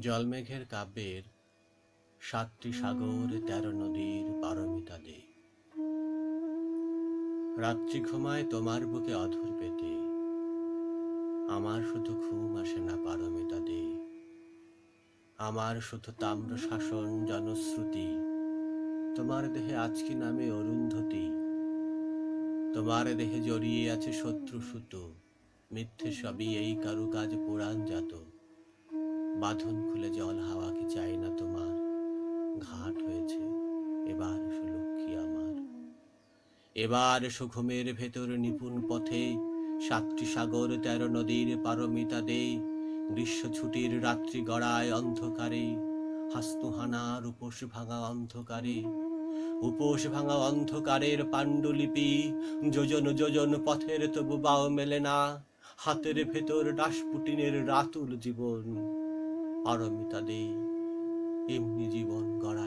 জলমেঘের কাব্যের সাতটি সাগর, তেরো নদীর পারমিতা দে। রাত্রি ঘুমায় তোমার বুকে অধর পেতে। আমার শুধু ঘুম আসে না পারমিতা দে। আমার শুধু তাম্র শাসন, জনশ্রুতি। তোমার দেহে আজকে নামে অরুন্ধতী। তোমার দেহে জড়িয়ে আছে শত্রু সুতো মিথ্যে সবই এই কারুকাজ পুরাণ জাত বাঁধন খুলে জল হাওয়া কি চাই না তোমার? ঘাট হয়েছে, এবার এসো লক্ষ্মী আমার। এবার এসো ঘুমের ভেতর নিপুণ পথে, সাতটি সাগর তেরো নদীর পারমিতা দে গ্রীষ্ম ছুটির রাত্রি গড়ায় অন্ধকারে হাস্তুহানার উপোস ভাঙা অন্ধকারে উপোস ভাঙা অন্ধকারের পাণ্ডুলিপি, যোজন যোজন পথের তবু বাও মেলে না, হাতের ভেতর ডাসপুটিনের রাতুল জীবন। পারমিতা তাদের এমনি জীবন গড়া